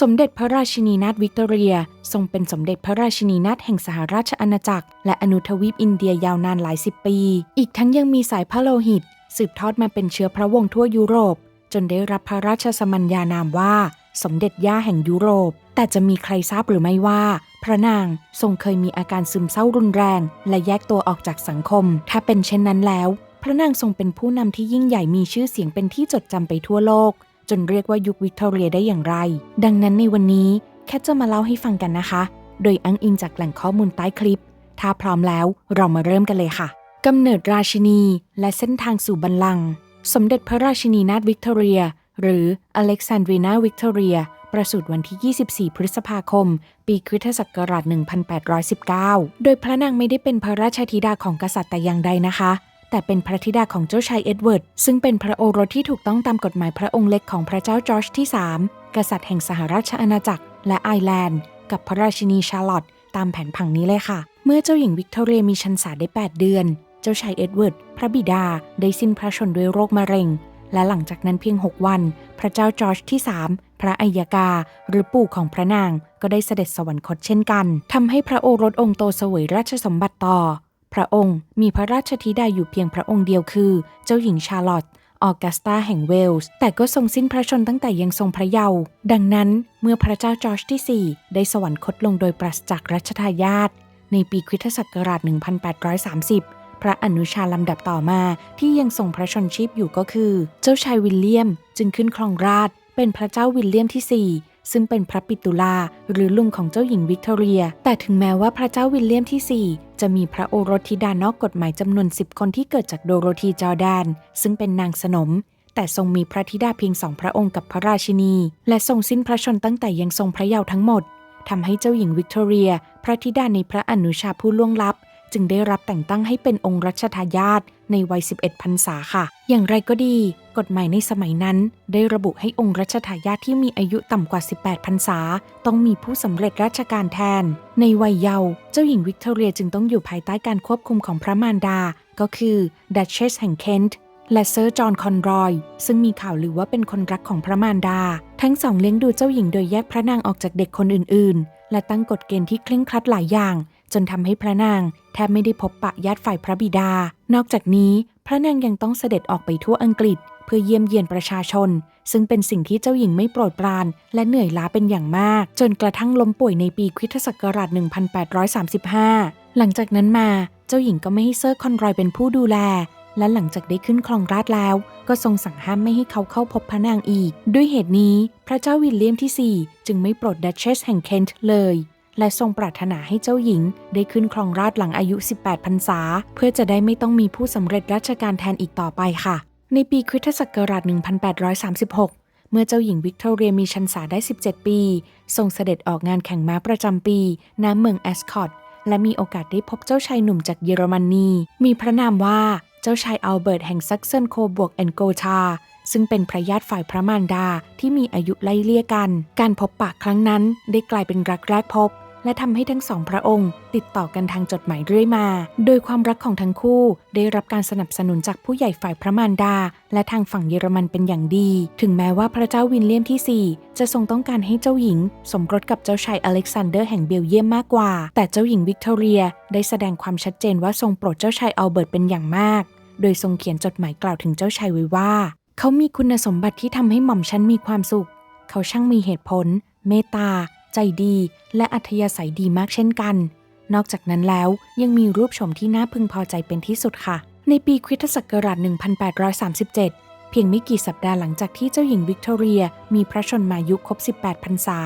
สมเด็จพระราชินีนาถวิกตอเรีย ทรงเป็นสมเด็จพระราชินีนาถแห่งสหราชอาณาจักร และอนุทวีปอินเดียยาวนานหลายสิบปี อีกทั้งยังมีสายพระโลหิต สืบทอดมาเป็นเชื้อพระวงศ์ทั่วยุโรป จนได้รับพระราชสมัญญานามว่า สมเด็จย่าแห่งยุโรป แต่จะมีใครทราบหรือไม่ว่า พระนางทรงเคยมีอาการซึมเศร้ารุนแรง และแยกตัวออกจากสังคม ถ้าเป็นเช่นนั้นแล้ว พระนางทรงเป็นผู้นำที่ยิ่งใหญ่มีชื่อเสียงเป็นที่จดจำไปทั่วโลก จนเรียกว่ายุควิกตอเรียได้อย่างไร ดังนั้นในวันนี้แค่จะมาเล่าให้ฟังกันนะคะ โดยอ้างอิงจากแหล่งข้อมูลใต้คลิป ถ้าพร้อมแล้วเรามาเริ่มกันเลยค่ะกำเนิดราชินี และเส้นทางสู่บัลลังก์สมเด็จพระราชินีนาถวิกตอเรีย หรืออเล็กซานดรีนาวิกตอเรีย ประสูติวันที่ 24 พฤษภาคม ปีคริสตศักราช 1819 โดยพระนางไม่ได้เป็นพระราชธิดาของกษัตริย์แต่อย่างใดนะคะ แต่เป็นพระธิดาของเจ้าชายเอ็ดเวิร์ด ซึ่งเป็นพระโอรสที่ถูกต้องตามกฎหมายพระองค์เล็กของพระเจ้าจอร์จที่ 3 กษัตริย์แห่งสหราชอาณาจักรและไอร์แลนด์ กับพระราชินีชาร์ลอตต์ตามแผนผังนี้เลยค่ะ เมื่อเจ้าหญิงวิกตอเรียมีชันษาได้ 8 เดือน เจ้าชายเอ็ดเวิร์ด พระบิดาได้สิ้นพระชนด้วยโรคมะเร็ง และหลังจากนั้นเพียง 6 วัน พระเจ้าจอร์จที่ 3 พระอัยกา หรือปู่ของพระนางก็ได้เสด็จสวรรคตเช่นกันทำให้พระโอรสองค์โตเสวยราชสมบัติต่อ พระองค์มีพระราชธิดาอยู่เพียงพระองค์เดียวคือ เจ้าหญิงชาร์ลอตต์ออกัสตาแห่งเวลส์ แต่ก็ทรงสิ้นพระชนตั้งแต่ยังทรงพระเยาว์ ดังนั้นเมื่อพระเจ้าจอร์จที่ 4 ได้สวรรคตลงโดยปราศจากรัชทายาทในปีคริสตศักราช 1830 พระอนุชาลำดับต่อมาที่ยังทรงพระชนชีพอยู่ก็คือ เจ้าชายวิลเลียมจึงขึ้นครองราช เป็นพระเจ้าวิลเลียมที่ 4 ซึ่งเป็นพระปิตุลาหรือลุงของเจ้าหญิงวิกตอเรีย แต่ถึงแม้ว่าพระเจ้าวิลเลียมที่ 4 จะมีพระโอรสธิดานอกกฎหมายจำนวน 10 คนที่เกิดจากโดโรธีจอร์แดน ซึ่งเป็นนางสนม แต่ทรงมีพระธิดาเพียงสองพระองค์กับพระราชินี และทรงสิ้นพระชนตั้งแต่ยังทรงพระเยาว์ทั้งหมดทำให้เจ้าหญิงวิกตอเรีย พระธิดาในพระอนุชาผู้ล่วงลับ จึงได้รับแต่งตั้งให้เป็นองค์รัชทายาทในวัย 11พรรษาค่ะ อย่างไรก็ดี กฎหมายในสมัยนั้น ได้ระบุให้องค์รัชทายาทที่มีอายุต่ำกว่า 18พรรษา ต้องมีผู้สำเร็จราชการแทน ในวัยเยาว์เจ้าหญิงวิกตอเรียจึงต้องอยู่ภายใต้การควบคุมของพระมารดา ก็คือดัชเชสแห่งเคนต์และเซอร์จอห์นคอนรอย ซึ่งมีข่าวลือว่าเป็นคนรักของพระมารดา ทั้งสองเลี้ยงดูเจ้าหญิงโดยแยกพระนางออกจากเด็กคนอื่น ๆ และตั้งกฎเกณฑ์ที่เคร่งครัดหลายอย่าง จนทำให้พระนางแทบไม่ได้พบปะญาติฝ่ายพระบิดา นอกจากนี้พระนางยังต้องเสด็จออกไปทั่วอังกฤษ เพื่อเยี่ยมเยียนประชาชน ซึ่งเป็นสิ่งที่เจ้าหญิงไม่โปรดปราน และเหนื่อยล้าเป็นอย่างมาก จนกระทั่งล้มป่วยในปีคริสตศักราช 1835 หลังจากนั้นมาเจ้าหญิงก็ไม่ให้เซอร์คอนรอยเป็นผู้ดูแล และหลังจากได้ขึ้นครองราชแล้ว ก็ทรงสั่งห้ามไม่ให้เขาเข้าพบพระนางอีก ด้วยเหตุนี้พระเจ้าวิลเลียมที่ 4 จึงไม่โปรดดัชเชสแห่งเคนต์เลย และทรงปรารถนาให้เจ้าหญิง ได้ขึ้นครองราชหลังอายุ 18 พรรษา เพื่อจะได้ไม่ต้องมีผู้สำเร็จราชการแทนอีกต่อไปค่ะ ในปีคริสตศักราช 1836 เมื่อเจ้าหญิงวิกตอเรียมีชันษาได้ 17 ปี ทรงเสด็จออกงานแข่งม้าประจำปีณเมืองแอสคอตและมีโอกาสได้พบเจ้าชายหนุ่มจากเยอรมนี มีพระนามว่าเจ้าชายอัลเบิร์ตแห่งซักเซนโคบวกแอนโกชา ซึ่งเป็นพระญาติฝ่ายพระมารดาที่มีอายุไล่เลี่ยกัน การพบปะครั้งนั้นได้กลายเป็นรักแรกพบ และทำให้ทั้งสองพระองค์ ติดต่อกันทางจดหมายเรื่อยมา โดยความรักของทั้งคู่ ได้รับการสนับสนุนจากผู้ใหญ่ฝ่ายพระมารดา และทางฝั่งเยอรมันเป็นอย่างดี ถึงแม้ว่าพระเจ้าวินเลียมที่ 4 จะทรงต้องการให้เจ้าหญิง สมรสกับเจ้าชายอเล็กซานเดอร์แห่งเบลเยียมมากกว่า แต่เจ้าหญิงวิกตอเรีย ได้แสดงความชัดเจนว่าทรงโปรดเจ้าชายอัลเบิร์ตเป็นอย่างมาก โดยทรงเขียนจดหมายกล่าวถึงเจ้าชายไว้ว่า เขามีคุณสมบัติที่ทำให้หม่อมฉันมีความสุข เขาช่างมีเหตุผล เมตตา ใจดีและอัธยาศัยดีมากเช่นกัน นอกจากนั้นแล้วยังมีรูปชมที่น่าพึงพอใจเป็นที่สุดค่ะ ในปีคริสตศักราช 1837 เพียงไม่กี่สัปดาห์หลังจากที่เจ้าหญิงวิกตอเรีย มีพระชนมายุครบ 18 พรรษา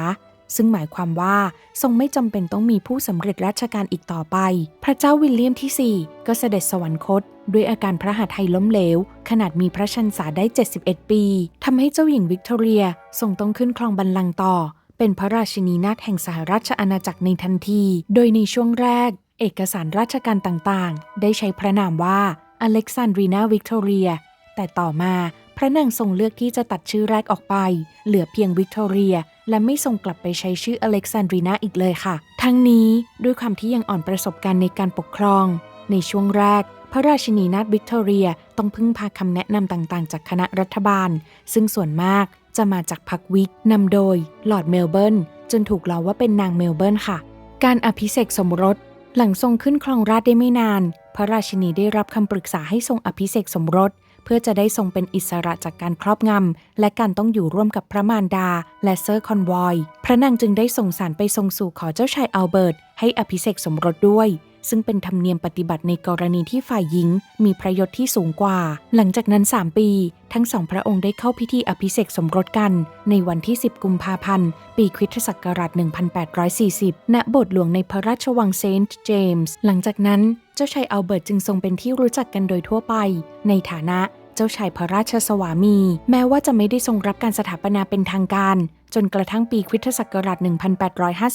ซึ่งหมายความว่าทรงไม่จำเป็นต้องมีผู้สำเร็จราชการอีกต่อไป พระเจ้าวิลเลียมที่ 4 ก็เสด็จสวรรคต ด้วยอาการพระหัตถ์ไทยล้มเหลว ขนาดมีพระชันษาได้ 71 ปีทำให้เจ้าหญิงวิกตอเรียทรงต้องขึ้นครองบัลลังก์ต่อ เป็นพระราชินีนาถแห่งสหราชอาณาจักรในทันที โดยในช่วงแรก เอกสารราชการต่างๆ ได้ใช้พระนามว่าอเล็กซานดรีนาวิกตอเรีย แต่ต่อมาพระนางทรงเลือกที่จะตัดชื่อแรกออกไป เหลือเพียงวิกตอเรีย และไม่ทรงกลับไปใช้ชื่ออเล็กซานดรีนาอีกเลยค่ะ ทั้งนี้ด้วยความที่ยังอ่อนประสบการณ์ในการปกครอง ในช่วงแรก พระราชินีนาถวิกตอเรียต้องพึ่งพาคำแนะนำต่างๆ จากคณะรัฐบาล ซึ่งส่วนมาก จะมาจากพรรควิกนำโดยลอร์ดเมลเบิร์นจนถูกเล่าว่าเป็นนางเมลเบิร์นค่ะ การอภิเษกสมรส หลังทรงขึ้นครองราชได้ไม่นาน พระราชินีได้รับคำปรึกษาให้ทรงอภิเษกสมรส เพื่อจะได้ทรงเป็นอิสระจากการครอบงำ และการต้องอยู่ร่วมกับพระมารดา และเซอร์คอนวอย พระนางจึงได้ส่งสารไปทรงสู่ขอเจ้าชายอัลเบิร์ตให้อภิเษกสมรสด้วย ซึ่งเป็นธรรมเนียมปฏิบัติในกรณีที่ฝ่ายหญิง มีพระยศที่สูงกว่า หลังจากนั้น 3 ปี ทั้งสองพระองค์ได้เข้าพิธีอภิเษกสมรสกัน ในวันที่ 10 กุมภาพันธ์ ปีคริสตศักราช 1840 ณโบสถ์หลวงในพระราชวังเซนต์เจมส์ หลังจากนั้น เจ้าชายอัลเบิร์ตจึงทรงเป็นที่รู้จักกันโดยทั่วไป ในฐานะเจ้าชายพระราชสวามี แม้ว่าจะไม่ได้ทรงรับการสถาปนาเป็นทางการ จนกระทั่งปีคริสตศักราช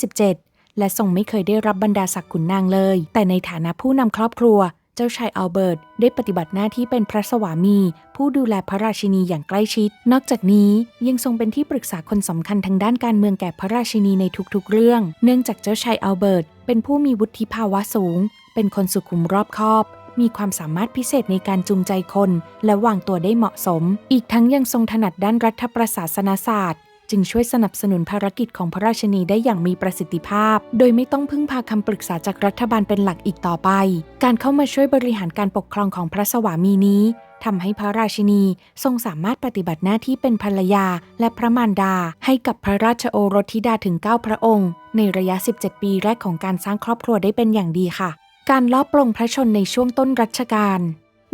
1857 และทรงไม่เคยได้รับบรรดาศักดิ์ขุนนางเลย แต่ในฐานะผู้นำครอบครัว เจ้าชายอัลเบิร์ตได้ปฏิบัติหน้าที่เป็นพระสวามี ผู้ดูแลพระราชินีอย่างใกล้ชิด นอกจากนี้ยังทรงเป็นที่ปรึกษาคนสำคัญทางด้านการเมืองแก่พระราชินีในทุกๆ เรื่อง เนื่องจากเจ้าชายอัลเบิร์ตเป็นผู้มีวุฒิภาวะสูง เป็นคนสุขุมรอบคอบมีความสามารถพิเศษในการจูงใจคน และวางตัวได้เหมาะสม อีกทั้งยังทรงถนัดด้านรัฐประศาสนศาสตร์ จึงช่วยสนับสนุนภารกิจของพระราชินีได้อย่างมีประสิทธิภาพ โดยไม่ต้องพึ่งพาคำปรึกษาจากรัฐบาลเป็นหลักอีกต่อไป การเข้ามาช่วยบริหารการปกครองของพระสวามีนี้ทำให้พระราชินีทรงสามารถปฏิบัติหน้าที่เป็นภรรยาและพระมารดา ให้กับพระราชโอรสธิดาถึง 9 พระองค์ ในระยะ 17 ปีแรกของการสร้างครอบครัวได้เป็นอย่างดีค่ะ การลอบปลงพระชนในช่วงต้นรัชกาล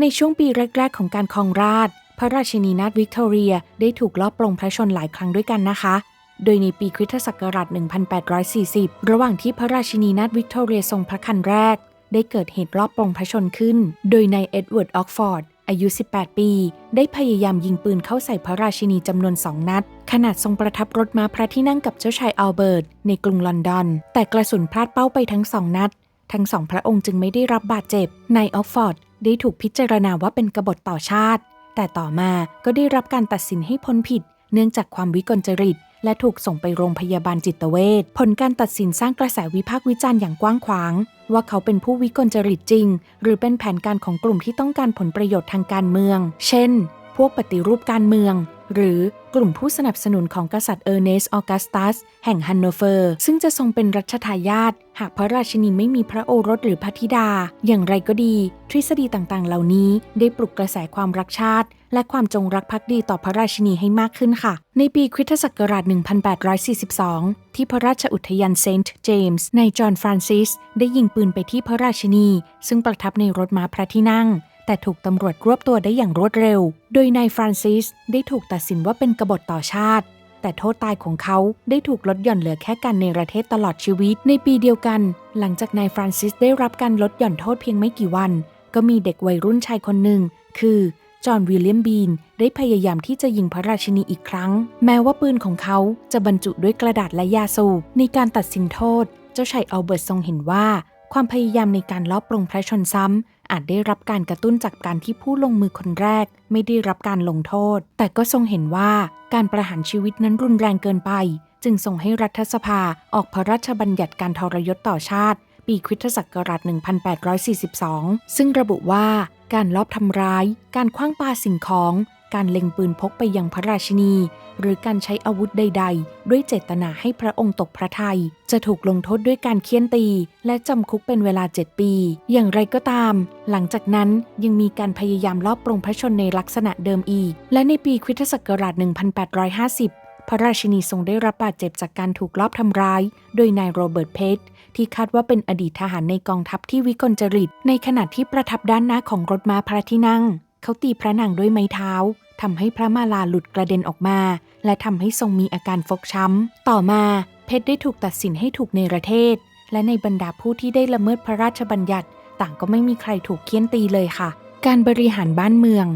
ในช่วงปีแรก ๆ ของการครองราช พระราชินีนาถวิกตอเรียได้ถูกลอบปลงพระชนหลายครั้งด้วยกันนะคะ โดยในปีคริสตศักราช 1840 ระหว่างที่พระราชินีนาถวิกตอเรียทรงพระคันแรก ได้เกิดเหตุลอบปลงพระชนขึ้น โดยนายเอ็ดเวิร์ดออกฟอร์ดอายุ 18 ปี ได้พยายามยิงปืนเข้าใส่พระราชินีจำนวนสองนัด ขนาดทรงประทับรถม้าพระที่นั่งกับเจ้าชายอัลเบิร์ตในกรุงลอนดอน แต่กระสุนพลาดเป้าไปทั้งสองนัด ทั้งสองพระองค์จึงไม่ได้รับบาดเจ็บ นายออกฟอร์ดได้ถูกพิจารณาว่าเป็นกบฏต่อชาติ แต่ต่อมาก็ได้รับการตัดสินให้พ้นผิด เนื่องจากความวิกลจริต และถูกส่งไปโรงพยาบาลจิตเวชผลการตัดสินสร้างกระแสวิพากษ์วิจารณ์อย่างกว้างขวาง ว่าเขาเป็นผู้วิกลจริตจริง หรือเป็นแผนการของกลุ่มที่ต้องการผลประโยชน์ทางการเมือง เช่น พวกปฏิรูปการเมือง หรือกลุ่มผู้สนับสนุนของกษัตริย์เออร์เนสต์ออกัสตัส แห่งฮันโนเวอร์ ซึ่งจะทรงเป็นรัชทายาทหากพระราชินีไม่มีพระโอรสหรือพระธิดา อย่างไรก็ดี ทฤษฎีต่างๆ เหล่านี้ได้ปลุกกระแสความรักชาติ และความจงรักภักดีต่อพระราชินีให้มากขึ้นค่ะ ในปีคริสตศักราช 1842 ที่พระราชอุทยานเซนต์เจมส์ในจอห์นฟรานซิส ได้ยิงปืนไปที่พระราชินี ซึ่งประทับในรถม้าพระที่นั่ง แต่ถูกตำรวจรวบตัวได้อย่างรวดเร็ว โดยนายฟรานซิสได้ถูกตัดสินว่าเป็นกบฏต่อชาติ แต่โทษตายของเขาได้ถูกลดหย่อนเหลือแค่การในประเทศตลอดชีวิตในปีเดียวกัน หลังจากนายฟรานซิสได้รับการลดหย่อนโทษเพียงไม่กี่วัน ก็มีเด็กวัยรุ่นชายคนหนึ่ง คือจอห์นวิลเลียมบีนได้พยายามที่จะยิงพระราชินีอีกครั้ง แม้ว่าปืนของเขาจะบรรจุด้วยกระดาษและยาสูบในการตัดสินโทษ เจ้าชายอัลเบิร์ตทรงเห็นว่า ความพยายามในการลอบปลงพระชนซ้ำ อาจได้รับการกระตุ้นจากการที่ผู้ลงมือคนแรก ไม่ได้รับการลงโทษ แต่ก็ทรงเห็นว่าการประหารชีวิตนั้นรุนแรงเกินไป จึงส่งให้รัฐสภาออกพระราชบัญญัติการทรยศต่อชาติ ปีคริสตศักราช 1842 ซึ่งระบุว่าการลอบทำร้าย การคว้างปาสิ่งของ การเล็งปืนพกไปยังพระราชินี หรือการใช้อาวุธใด ๆ ด้วยเจตนาให้พระองค์ตกพระทยัยจะถูกลงโทษด้วยการเคี่ยนตี และจำคุกเป็นเวลา 7 ปี อย่างไรก็ตาม หลังจากนั้นยังมีการพยายามลอบปลงพระชนในลักษณะเดิมอีก และในปีคริสตศักราช 1850 พระราชินีทรงได้รับบาดเจ็บจากการถูกลอบทำร้าย โดยนายโรเบิร์ตเพชที่คาดว่าเป็นอดีตทหารในกองทัพที่วิกลจริต ในขณะที่ประทับด้านหน้าของรถม้าพระที่นั่ง เขาตีพระนางด้วยไม้เท้าทำให้พระมาลาหลุดกระเด็นออกมา และทำให้ทรงมีอาการฟกช้ำ ต่อมาเพชรได้ถูกตัดสินให้ถูกเนประเทศ และในบรรดาผู้ที่ได้ละเมิดพระราชบัญญัติ ต่างก็ไม่มีใครถูกเคี่ยนตีเลยค่ะ การบริหารบ้านเมือง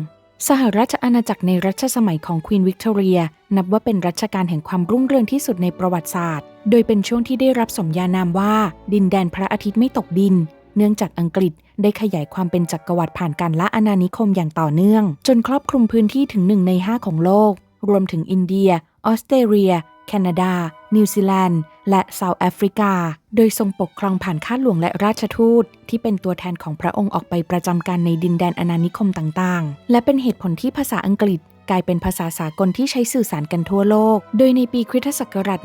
สหราชอาณาจักรในรัชสมัยของควีนวิกตอเรีย นับว่าเป็นรัชกาลแห่งความรุ่งเรืองที่สุดในประวัติศาสตร์ โดยเป็นช่วงที่ได้รับสมญานามว่า ดินแดนพระอาทิตย์ไม่ตกดิน เนื่องจากอังกฤษได้ขยายความเป็นจักรวรรดิผ่านการละอาณานิคมอย่างต่อเนื่อง จนครอบคลุมพื้นที่ถึงหนึ่งในห้าของโลก รวมถึงอินเดีย ออสเตรเลีย แคนาดา นิวซีแลนด์ และเซาท์แอฟริกา โดยทรงปกครองผ่านข้าหลวงและราชทูต ที่เป็นตัวแทนของพระองค์ออกไปประจำการในดินแดนอาณานิคมต่างๆ และเป็นเหตุผลที่ภาษาอังกฤษกลายเป็นภาษาสากลที่ใช้สื่อสารกันทั่วโลก โดยในปีคริสตศักราช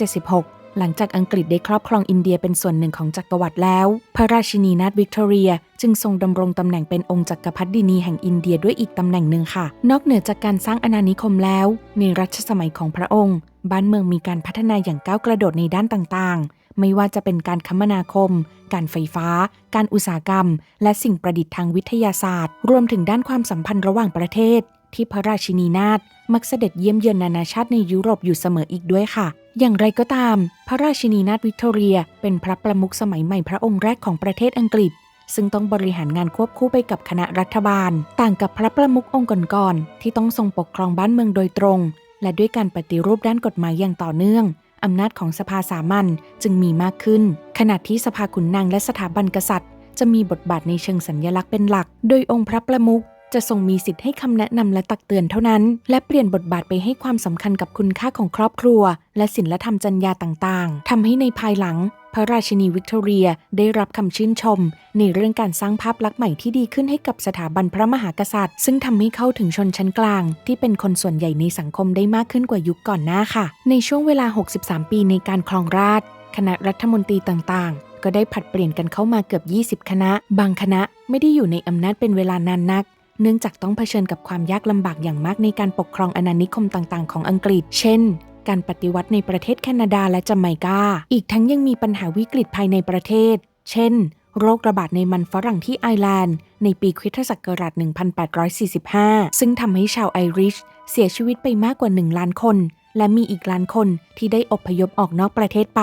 1876 หลังจากอังกฤษได้ครอบครองอินเดียเป็นส่วนหนึ่งของจักรวรรดิแล้ว พระราชินีนาถวิกตอเรีย จึงทรงดำรงตำแหน่งเป็นองค์จักรพรรดินีแห่งอินเดียด้วยอีกตำแหน่งหนึ่งค่ะ นอกเหนือจากการสร้างอาณานิคมแล้ว ในรัชสมัยของพระองค์ บ้านเมืองมีการพัฒนาอย่างก้าวกระโดดในด้านต่างๆ ไม่ว่าจะเป็นการคมนาคม การไฟฟ้า การอุตสาหกรรม และสิ่งประดิษฐ์ทางวิทยาศาสตร์ รวมถึงด้านความสัมพันธ์ระหว่างประเทศ ที่พระราชินีนาถ มักเสด็จเยี่ยมเยือนนานาชาติในยุโรปอยู่เสมออีกด้วยค่ะ อย่างไรก็ตาม พระราชินีนาถวิกตอเรีย เป็นพระประมุขสมัยใหม่พระองค์แรกของประเทศอังกฤษ ซึ่งต้องบริหารงานควบคู่ไปกับคณะรัฐบาล ต่างกับพระประมุของค์ก่อนๆที่ต้องทรงปกครองบ้านเมืองโดยตรง และด้วยการปฏิรูปด้านกฎหมายอย่างต่อเนื่องอำนาจของสภาสามัญจึงมีมากขึ้น ขณะที่สภาขุนนางและสถาบันกษัตริย์ จะมีบทบาทในเชิงสัญญลักษณ์เป็นหลัก โดยองค์พระประมุข จะทรงมีสิทธิ์ให้คำแนะนำและตักเตือนเท่านั้น และเปลี่ยนบทบาทไปให้ความสำคัญกับคุณค่าของครอบครัว และศีลธรรมจรรยาต่างๆทำให้ในภายหลัง พระราชินีวิกตอเรียได้รับคำชื่นชม ในเรื่องการสร้างภาพลักษณ์ใหม่ที่ดีขึ้นให้กับสถาบันพระมหากษัตริย์ ซึ่งทำให้เข้าถึงชนชั้นกลาง ที่เป็นคนส่วนใหญ่ในสังคมได้มากขึ้นกว่ายุคก่อนหน้าค่ะ ในช่วงเวลา 63 ปีในการครองราชคณะรัฐมนตรีต่างๆ ก็ได้ผัดเปลี่ยนกันเข้ามาเกือบ 20 คณะ บางคณะไม่ได้อยู่ในอำนาจเป็นเวลานานนัก เนื่องจากต้องเผชิญกับความยากลำบากอย่างมากในการปกครองอาณานิคมต่างๆ ของอังกฤษ เช่น การปฏิวัติในประเทศแคนาดาและจัมไมกา อีกทั้งยังมีปัญหาวิกฤตภายในประเทศ เช่น โรคระบาดในมันฝรั่งที่ไอร์แลนด์ ในปีคริสตศักราช 1845 ซึ่งทำให้ชาวไอริชเสียชีวิตไปมากกว่า 1 ล้านคนและมีอีกล้านคนที่ได้อพยพออกนอกประเทศไป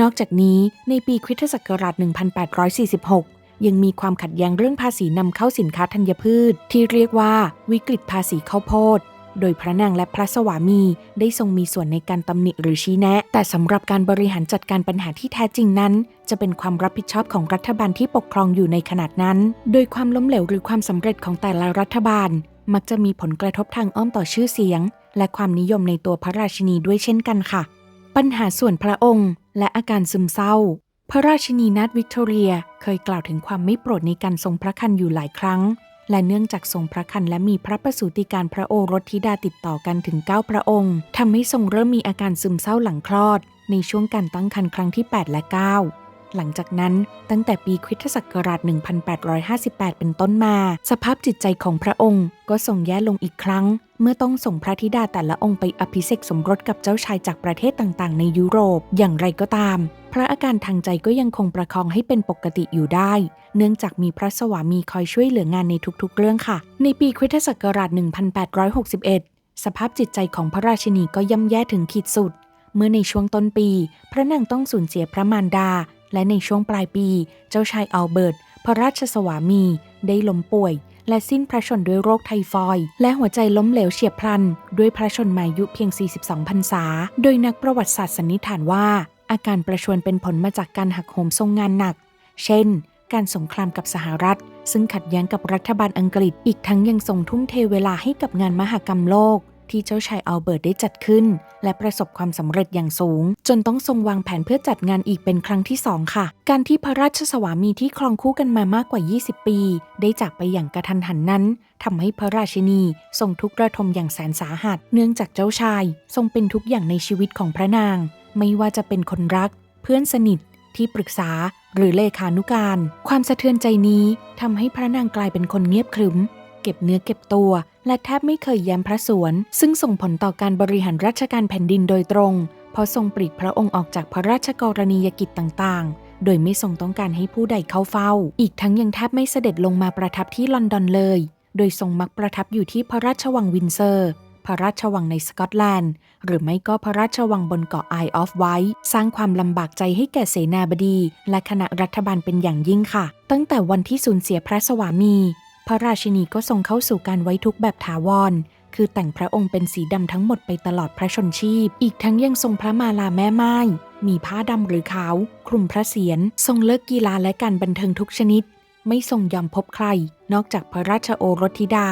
นอกจากนี้ในปีคริสตศักราช 1846 ยังมีความขัดแย้งเรื่องภาษีนำเข้าสินค้าธัญพืช ที่เรียกว่าวิกฤตภาษีข้าวโพด โดยพระนางและพระสวามีได้ทรงมีส่วนในการตำหนิหรือชี้แนะ แต่สำหรับการบริหารจัดการปัญหาที่แท้จริงนั้น จะเป็นความรับผิดชอบของรัฐบาลที่ปกครองอยู่ในขนาดนั้น โดยความล้มเหลวหรือความสำเร็จของแต่ละรัฐบาล มักจะมีผลกระทบทางอ้อมต่อชื่อเสียง และความนิยมในตัวพระราชินีด้วยเช่นกันค่ะ ปัญหาส่วนพระองค์ และอาการซึมเศร้า พระราชินีนาถวิกตอเรียเคยกล่าวถึงความไม่โปรดในการทรงพระคันอยู่หลายครั้ง และเนื่องจากทรงพระคันและมีพระประสูติการพระโอรสธิดาติดต่อกันถึง 9 พระองค์ทำให้ทรงเริ่มมีอาการซึมเศร้าหลังคลอด ในช่วงการตั้งครรภ์ครั้งที่ 8 และ 9 หลังจากนั้นตั้งแต่ปีคริสตศักราช 1858 เป็นต้นมา สภาพจิตใจของพระองค์ก็ทรงแย่ลงอีกครั้ง เมื่อต้องส่งพระธิดาแต่ละองค์ไปอภิเษกสมรสกับเจ้าชายจากประเทศต่างๆ ในยุโรป อย่างไรก็ตาม พระอาการทางใจก็ยังคงประคองให้เป็นปกติอยู่ได้ เนื่องจากมีพระสวามีคอยช่วยเหลืองานในทุกๆ เรื่องค่ะ ในปีคริสตศักราช 1861 สภาพจิตใจของพระราชินีก็ย่ำแย่ถึงขีดสุด เมื่อในช่วงต้นปี พระนางต้องสูญเสียพระมารดา และในช่วงปลายปี เจ้าชายอัลเบิร์ตพระราชสวามี ได้ล้มป่วย และสิ้นพระชนด้วยโรคไทฟอยด์และหัวใจล้มเหลวเฉียบพลัน ด้วยพระชนมายุเพียง 42 พรรษา โดยนักประวัติศาสตร์สันนิษฐานว่า อาการประชวรเป็นผลมาจากการหักโหมทรงงานหนัก เช่น การสงครามกับสหรัฐ ซึ่งขัดแย้งกับรัฐบาลอังกฤษ อีกทั้งยังทรงทุ่มเทเวลาให้กับงานมหกรรมโลก ที่เจ้าชายอัลเบิร์ตได้จัดขึ้น และประสบความสำเร็จอย่างสูง จนต้องทรงวางแผนเพื่อจัดงานอีกเป็นครั้งที่สองค่ะ การที่พระราชสวามีที่ครองคู่กันมามากกว่า 20 ปี ได้จากไปอย่างกระทันหันนั้นทำให้พระราชินีทรงทุกข์ระทมอย่างแสนสาหัส เนื่องจากเจ้าชาย ทรงเป็นทุกอย่างในชีวิตของพระนาง ไม่ว่าจะเป็นคนรัก เพื่อนสนิทที่ปรึกษาหรือเลขานุการ ความสะเทือนใจนี้ทำให้พระนางกลายเป็นคนเงียบขรึม ก็บเนื้อเก็บตัว และแทบไม่เคยแย้มพระสวน ซึ่งส่งผลต่อการบริหารราชการแผ่นดินโดยตรง เพราะทรงปลีกพระองค์ออกจากพระราชกรณียกิจต่างๆ โดยไม่ทรงต้องการให้ผู้ใดเข้าเฝ้า อีกทั้งยังแทบไม่เสด็จลงมาประทับที่ลอนดอนเลย โดยทรงมักประทับอยู่ที่พระราชวังวินเซอร์ พระราชวังในสกอตแลนด์ หรือไม่ก็พระราชวังบนเกาะไอออฟไวท์สร้างความลำบากใจให้แก่เสนาบดี และคณะรัฐบาลเป็นอย่างยิ่งค่ะ ตั้งแต่วันที่สูญเสียพระสวามี พระราชินีก็ทรงเข้าสู่การไว้ทุกข์แบบถาวร คือแต่งพระองค์เป็นสีดำทั้งหมดไปตลอดพระชนชีพ อีกทั้งยังทรงพระมาลาแม่ไม้มีผ้าดำหรือขาว คลุมพระเศียร ทรงเลิกกีฬาและการบันเทิงทุกชนิด ไม่ทรงยอมพบใคร นอกจากพระราชโอรสธิดา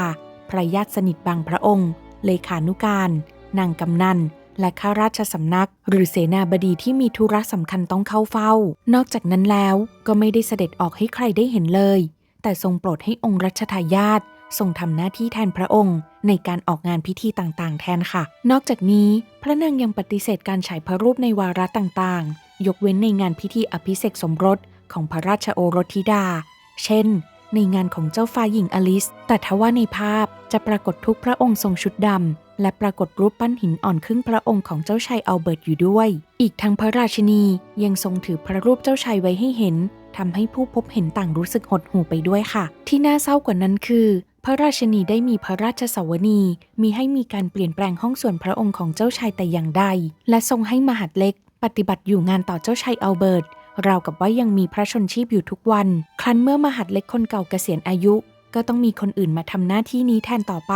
พระญาติสนิทบางพระองค์ เลขานุการ นางกำนันและข้าราชสำนัก หรือเสนาบดีที่มีธุระสำคัญต้องเข้าเฝ้า นอกจากนั้นแล้วก็ไม่ได้เสด็จออกให้ใครได้เห็นเลย แต่ทรงโปรดให้องค์รัชทายาททรงทำหน้าที่แทนพระองค์ ในการออกงานพิธีต่างๆ แทนค่ะ นอกจากนี้พระนางยังปฏิเสธการฉายพระรูปในวาระต่างๆ ยกเว้นในงานพิธีอภิเษกสมรสของพระราชโอรสธิดา เช่น ในงานของเจ้าฟ้าหญิงอลิส แต่ทว่าในภาพจะปรากฏทุกพระองค์ทรงชุดดำ และปรากฏรูปปั้นหินอ่อนครึ่งพระองค์ของเจ้าชายอัลเบิร์ตอยู่ด้วย อีกทั้งพระราชินียังทรงถือพระรูปเจ้าชายไว้ให้เห็น ทำให้ผู้พบเห็นต่างรู้สึกหดหู่ไปด้วยค่ะ ที่น่าเศร้ากว่านั้นคือ พระราชนีได้มีพระราชสวนีมีให้มีการเปลี่ยนแปลงห้องส่วนพระองค์ของเจ้าชายแต่อย่างใด และทรงให้มหาดเล็ก ปฏิบัติอยู่งานต่อเจ้าชายอัลเบิร์ตราวกับว่ายังมีพระชนชีพอยู่ทุกวัน ครั้นเมื่อมหาดเล็กคนเก่าเกษียณอายุ ก็ต้องมีคนอื่นมาทำหน้าที่นี้แทนต่อไป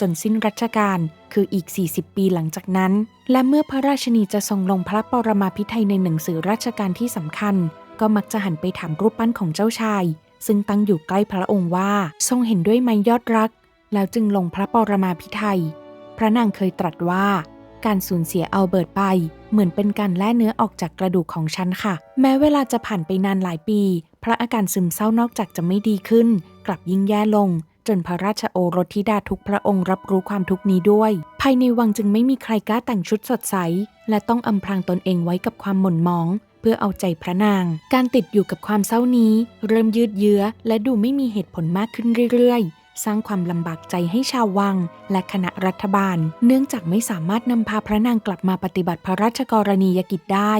จนสิ้นรัชกาลคืออีก 40 ปีหลังจากนั้น และเมื่อพระราชนีจะทรงลงพระปรมาภิไธยในหนังสือราชการที่สำคัญ ก็มักจะหันไปถามรูปปั้นของเจ้าชาย ซึ่งตั้งอยู่ใกล้พระองค์ว่าทรงเห็นด้วยไหมยอดรัก แล้วจึงลงพระปรมาภิไธยพระนางเคยตรัสว่า การสูญเสียเอัลเบิร์ตไป เหมือนเป็นการแล่เนื้อออกจากกระดูกของฉันค่ะ แม้เวลาจะผ่านไปนานหลายปี พระอาการซึมเศร้านอกจากจะไม่ดีขึ้น กลับยิ่งแย่ลงจนพระราชโอรสธิดาทุกพระองค์รับรู้ความทุกนี้ด้วย ภายในวังจึงไม่มีใครกล้าแต่งชุดสดใส และต้องอำพรางตนเองไว้กับความหม่นหมอง เพื่อเอาใจพระนาง การติดอยู่กับความเศร้านี้ เริ่มยืดเยื้อ และดูไม่มีเหตุผลมากขึ้นเรื่อยๆ สร้างความลำบากใจให้ชาววัง และคณะรัฐบาล เนื่องจากไม่สามารถนำพาพระนางกลับมาปฏิบัติพระราชกรณียกิจได้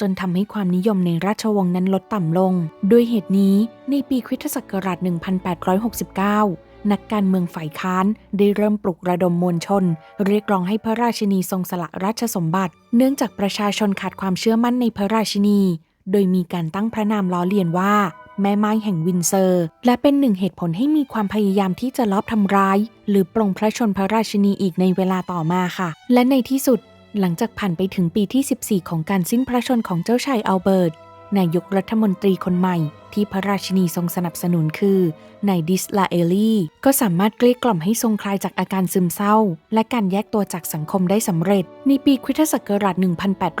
จนทำให้ความนิยมในราชวงศ์นั้นลดต่ำลง ด้วยเหตุนี้ในปีคริสตศักราช 1869 นักการเมืองฝ่ายค้านได้เริ่มปลุกระดมมวลชน เรียกร้องให้พระราชินีทรงสละราชสมบัติ เนื่องจากประชาชนขาดความเชื่อมั่นในพระราชินี โดยมีการตั้งพระนามล้อเลียนว่า แม่ไม้แห่งวินเซอร์ และเป็นหนึ่งเหตุผลให้มีความพยายามที่จะลอบทำร้าย หรือปลงพระชนพระราชินีอีกในเวลาต่อมาค่ะ และในที่สุดหลังจากผ่านไปถึงปีที่ 14 ของการสิ้นพระชนของเจ้าชายอัลเบิร์ต นายกรัฐมนตรีคนใหม่ ที่พระราชินีทรงสนับสนุนคือนายดิสลาเอลีก็สามารถเกลี้ยกล่อมให้ทรงคลายจากอาการซึมเศร้า และการแยกตัวจากสังคมได้สำเร็จ ในปีคริสตศักราช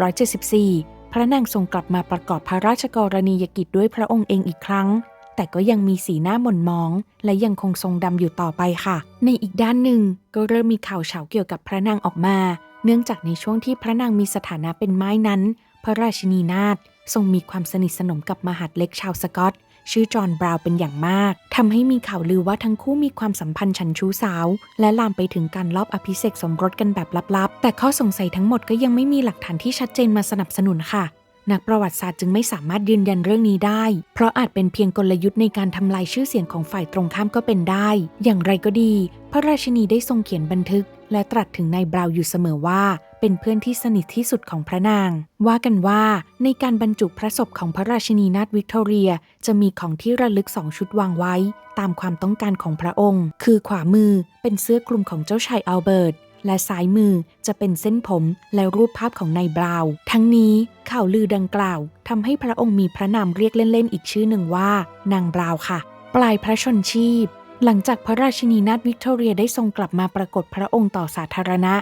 1874 พระนางทรงกลับมาประกอบพระราชกรณียกิจด้วยพระองค์เองอีกครั้งแต่ก็ยังมีสีหน้าหม่นหมอง และยังคงทรงดำอยู่ต่อไปค่ะ ในอีกด้านหนึ่งก็เริ่มมีข่าวเฉาเกี่ยวกับพระนางออกมา เนื่องจากในช่วงที่พระนางมีสถานะเป็นไม้นั้น พระราชินีนาถทรงมีความสนิทสนมกับมหาดเล็กชาวสกอต ชื่อจอห์นบราวน์เป็นอย่างมากทำให้มีข่าวลือว่าทั้งคู่มีความสัมพันธ์ฉันชู้สาว และลามไปถึงการลอบอภิเษกสมรสกันแบบลับๆ แต่ข้อสงสัยทั้งหมดก็ยังไม่มีหลักฐานที่ชัดเจนมาสนับสนุนค่ะ นักประวัติศาสตร์จึงไม่สามารถยืนยันเรื่องนี้ได้ เพราะอาจเป็นเพียงกลยุทธ์ในการทำลายชื่อเสียงของฝ่ายตรงข้ามก็เป็นได้ อย่างไรก็ดี พระราชินีได้ทรงเขียนบันทึก และตรัสถึงนายบราว์อยู่เสมอว่า เป็นเพื่อนที่สนิทที่สุดของพระนาง ว่ากันว่าในการบรรจุพระศพของพระราชินีนาถวิกตอเรีย จะมีของที่ระลึกสองชุดวางไว้ ตามความต้องการของพระองค์ คือขวามือเป็นเสื้อคลุมของเจ้าชายอัลเบิร์ตและซ้ายมือจะเป็นเส้นผมและรูปภาพของนายบราว์ทั้งนี้ข่าวลือดังกล่าวทำให้พระองค์มีพระนามเรียกเล่นๆอีกชื่อหนึ่งว่า นางบราว์ค่ะ ปลายพระชนชีพ หลังจากพระราชินีนาถวิกตอเรียได้ทรงกลับมาปรากฏพระองค์ต่อสาธารณะ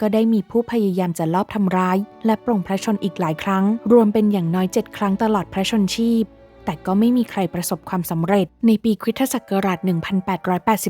ก็ได้มีผู้พยายามจะลอบทำร้าย และปลงพระชนอีกหลายครั้ง รวมเป็นอย่างน้อยเจ็ดครั้งตลอดพระชนชีพ แต่ก็ไม่มีใครประสบความสำเร็จ ในปีคริสตศักราช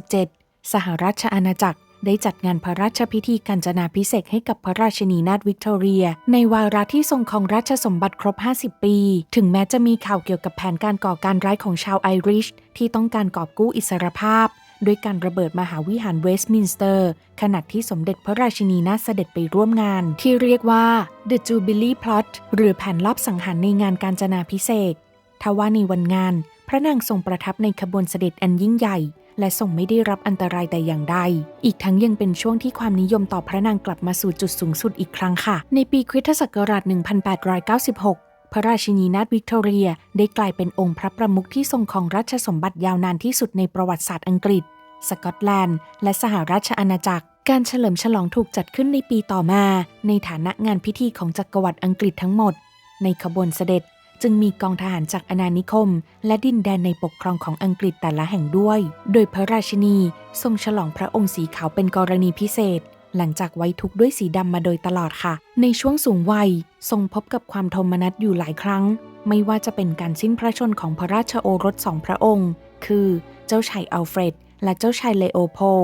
1887 สหราชอาณาจักรได้จัดงานพระราชพิธีกาญจนาพิเศษให้กับพระราชินีนาถวิกตอเรีย ในวาระที่ทรงครองราชสมบัติครบ 50 ปี ถึงแม้จะมีข่าวเกี่ยวกับแผนการก่อการร้ายของชาวไอริช ที่ต้องการกอบกู้อิสรภาพ ด้วยการระเบิดมหาวิหารเวสต์มินสเตอร์ ขณะที่สมเด็จพระราชินีนาถเสด็จไปร่วมงาน ที่เรียกว่า The Jubilee Plot หรือแผนลอบสังหารในงานการจนาพิเศษทว่าในวันงาน พระนางทรงประทับในขบวนเสด็จอันยิ่งใหญ่ และทรงไม่ได้รับอันตรายแต่อย่างใด อีกทั้งยังเป็นช่วงที่ความนิยมต่อพระนางกลับมาสู่จุดสูงสุดอีกครั้งค่ะ ในปีคริสตศักราช 1896 พระราชินีนาถวิกตอเรียได้กลายเป็นองค์พระประมุขที่ทรงครองราชสมบัติยาวนานที่สุดในประวัติศาสตร์อังกฤษ สกอตแลนด์ และสหราชอาณาจักร การเฉลิมฉลองถูกจัดขึ้นในปีต่อมา ในฐานะงานพิธีของจักรวรรดิอังกฤษทั้งหมด ในขบวนเสด็จจึงมีกองทหารจากอาณานิคม และดินแดนในปกครองของอังกฤษแต่ละแห่งด้วย โดยพระราชินีทรงฉลองพระองค์สีขาวเป็นกรณีพิเศษ หลังจากไว้ทุกข์ด้วยสีดำมาโดยตลอดค่ะ ในช่วงสูงวัย ทรงพบกับความโทมนัสอยู่หลายครั้ง ไม่ว่าจะเป็นการสิ้นพระชนของพระราชโอรสสองพระองค์ คือ เจ้าชายอัลเฟรด และเจ้าชายเลโอโพล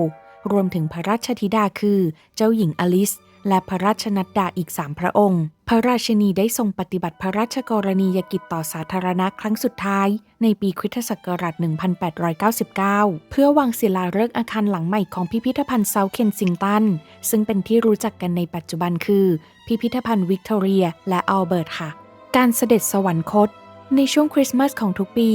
รวมถึงพระราชธิดาคือ เจ้าหญิงอลิซ และพระราชนัดดาอีกสามพระองค์ พระราชินีได้ทรงปฏิบัติพระราชกรณียกิจต่อสาธารณะครั้งสุดท้าย ในปีคริสตศักราช 1899 เพื่อวางศิลาฤกษ์อาคารหลังใหม่ของพิพิธภัณฑ์เซาท์เคนซิงตัน ซึ่งเป็นที่รู้จักกันในปัจจุบันคือ พิพิธภัณฑ์วิกตอเรีย และอัลเบิร์ตค่ะ การเสด็จสวรรคต ในช่วงคริสต์มาสของทุกปี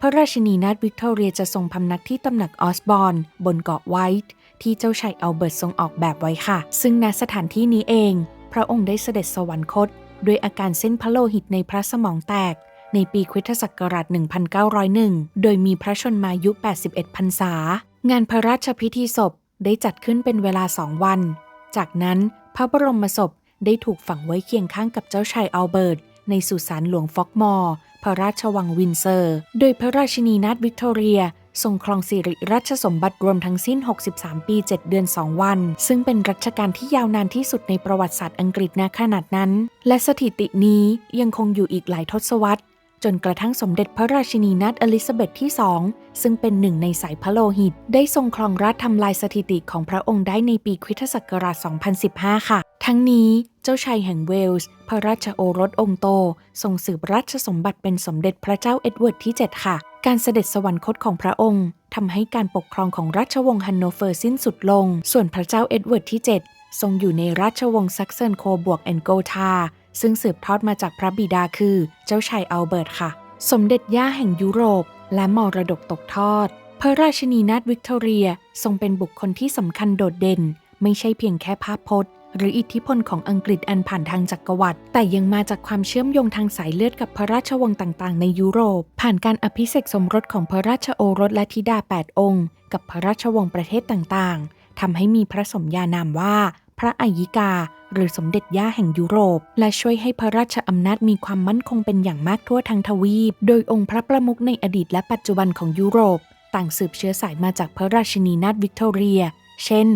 พระราชินีนาถวิกตอเรียจะทรงพำนักที่ตำหนักออสบอนบนเกาะไวท์ ที่เจ้าชายอัลเบิร์ตทรงออกแบบไว้ค่ะ ซึ่งณสถานที่นี้เอง พระองค์ได้เสด็จสวรรคต ด้วยอาการเส้นพระโลหิตในพระสมองแตก ในปีคริสตศักราช 1901 โดยมีพระชนมายุ 81 พรรษา งานพระราชพิธีศพได้จัดขึ้นเป็นเวลาสองวัน จากนั้นพระบรมศพได้ถูกฝังไว้เคียงข้างกับเจ้าชายอัลเบิร์ตในสุสานหลวงฟอกมอร์ พระราชวังวินเซอร์ โดยพระราชินีนาถวิกตอเรีย ทรงครองสิริราชสมบัติรวมทั้งสิ้น 63 ปี 7 เดือน 2 วัน ซึ่งเป็นรัชกาลที่ยาวนานที่สุดในประวัติศาสตร์อังกฤษณขนาดนั้น และสถิตินี้ยังคงอยู่อีกหลายทศวรรษ จนกระทั่งสมเด็จพระราชินีนาถอลิซาเบธที่2ซึ่งเป็นหนึ่งในสายพระโลหิต ได้ทรงครองราชทำลายสถิติของพระองค์ได้ในปีคริสตศักราช 2015 ค่ะ ทั้งนี้เจ้าชายแห่งเวลส์ พระราชโอรสองค์โต ทรงสืบราชสมบัติเป็นสมเด็จพระเจ้าเอ็ดเวิร์ดที่ 7 ค่ะ การเสด็จสวรรคตของพระองค์ทำให้การปกครองของราชวงศ์ฮันโนเฟอร์สิ้นสุดลง ส่วนพระเจ้าเอ็ดเวิร์ดที่ 7 ทรงอยู่ในราชวงศ์ซักเซนโคบวกแอนโกทา ซึ่งสืบทอดมาจากพระบิดาคือเจ้าชายอัลเบิร์ตค่ะ สมเด็จย่าแห่งยุโรป และมรดกตกทอด พระราชินีนาถวิกตอเรียทรงเป็นบุคคลที่สำคัญโดดเด่น ไม่ใช่เพียงแค่ภาพพจน์ หรืออิทธิพลของอังกฤษอันผ่านทางจักรวรรดิแต่ยังมาจากความเชื่อมโยงทางสายเลือดกับพระราชวงศ์ต่างๆ ในยุโรป ผ่านการอภิเษกสมรสของพระราชโอรสและธิดา 8 องค์ กับพระราชวงศ์ประเทศต่างๆทำให้มีพระสมญานามว่า พระอัยิกา หรือสมเด็จย่าแห่งยุโรป และช่วยให้พระราชอำนาจมีความมั่นคงเป็นอย่างมากทั่วทั้งทวีป โดยองค์พระประมุขในอดีตและปัจจุบันของยุโรป ต่างสืบเชื้อสายมาจากพระราชินีนาถวิกตอเรีย เช่น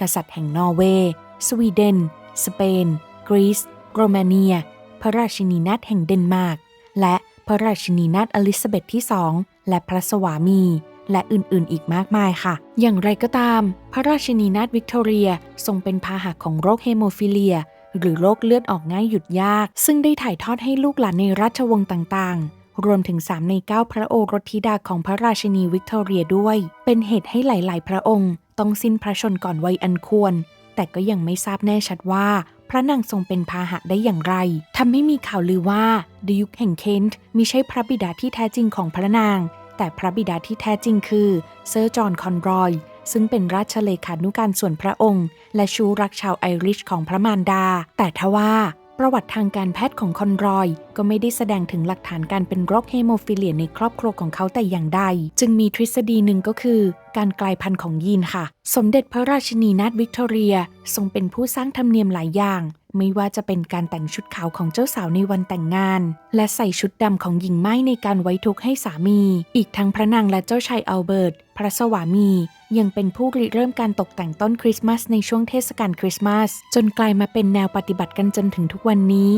กษัตริย์แห่งนอร์เวย์สวีเดน สเปน กรีซโรมาเนีย พระราชินีนาถแห่งเดนมาร์ก และพระราชินีนาถอลิซาเบธที่2และพระสวามี และอื่นๆ อีกมากมายค่ะ อย่างไรก็ตาม พระราชินีนาถวิกตอเรียทรงเป็นพาหะของโรคเฮโมฟิเลีย หรือโรคเลือดออกง่ายหยุดยาก ซึ่งได้ถ่ายทอดให้ลูกหลานในราชวงศ์ต่างๆ รวมถึง 3 ใน 9 พระโอรสธิดาของพระราชินีวิกตอเรียด้วย เป็นเหตุให้หลาย ๆ พระองค์ ต้องสิ้นพระชนก่อนวัยอันควร แต่ก็ยังไม่ทราบแน่ชัดว่า พระนางทรงเป็นพาหะได้อย่างไรทำให้มีข่าวลือว่าดยุคแห่งเคนต์มิใช่พระบิดาที่แท้จริงของพระนาง แต่พระบิดาที่แท้จริงคือเซอร์จอห์นคอนรอย ซึ่งเป็นราชเลขานุการส่วนพระองค์ และชูรักชาวไอริชของพระมารดา แต่ทว่าประวัติทางการแพทย์ของคอนรอย ก็ไม่ได้แสดงถึงหลักฐานการเป็นโรคเฮโมฟิเลียในครอบครัวของเขาแต่อย่างใด จึงมีทฤษฎีหนึ่งก็คือ การกลายพันธุ์ของยีนค่ะ สมเด็จพระราชินีนาถวิกตอเรีย ทรงเป็นผู้สร้างธรรมเนียมหลายอย่าง ไม่ว่าจะเป็นการแต่งชุดขาวของเจ้าสาวในวันแต่งงาน และใส่ชุดดำของหญิงไม้ในการไว้ทุกข์ให้สามี อีกทั้งพระนางและเจ้าชายอัลเบิร์ตพระสวามี ยังเป็นผู้ริเริ่มการตกแต่งต้นคริสต์มาสในช่วงเทศกาลคริสต์มาส จนกลายมาเป็นแนวปฏิบัติกันจนถึงทุกวันนี้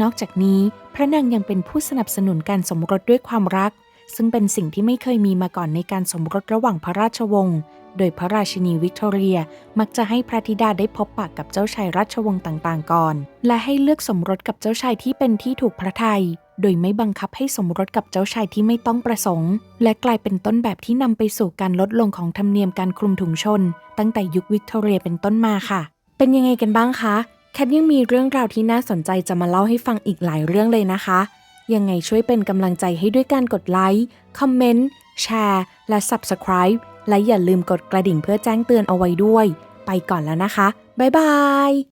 นอกจากนี้ พระนางยังเป็นผู้สนับสนุนการสมรสด้วยความรัก ซึ่งเป็นสิ่งที่ไม่เคยมีมาก่อนในการสมรสระหว่างพระราชวงศ์ โดยพระราชินีวิกตอเรียมักจะให้พระธิดาได้พบปะกับเจ้าชายราชวงศ์ต่างๆ ก่อน และให้เลือกสมรสกับเจ้าชายที่เป็นที่ถูกพระทัยโดยไม่บังคับให้สมรสกับเจ้าชายที่ไม่ต้องประสงค์ และกลายเป็นต้นแบบที่นำไปสู่การลดลงของธรรมเนียมการคลุมถุงชน ตั้งแต่ยุควิกตอเรียเป็นต้นมาค่ะ เป็นยังไงกันบ้างคะแคทยังมีเรื่องราวที่น่าสนใจจะมาเล่าให้ฟังอีกหลายเรื่องเลยนะคะ ยังไงช่วยเป็นกำลังใจให้ด้วยการกดไลค์ คอมเมนต์ แชร์ และ Subscribe และอย่าลืมกดกระดิ่งเพื่อแจ้งเตือนเอาไว้ด้วย ไปก่อนแล้วนะคะ บ๊ายบาย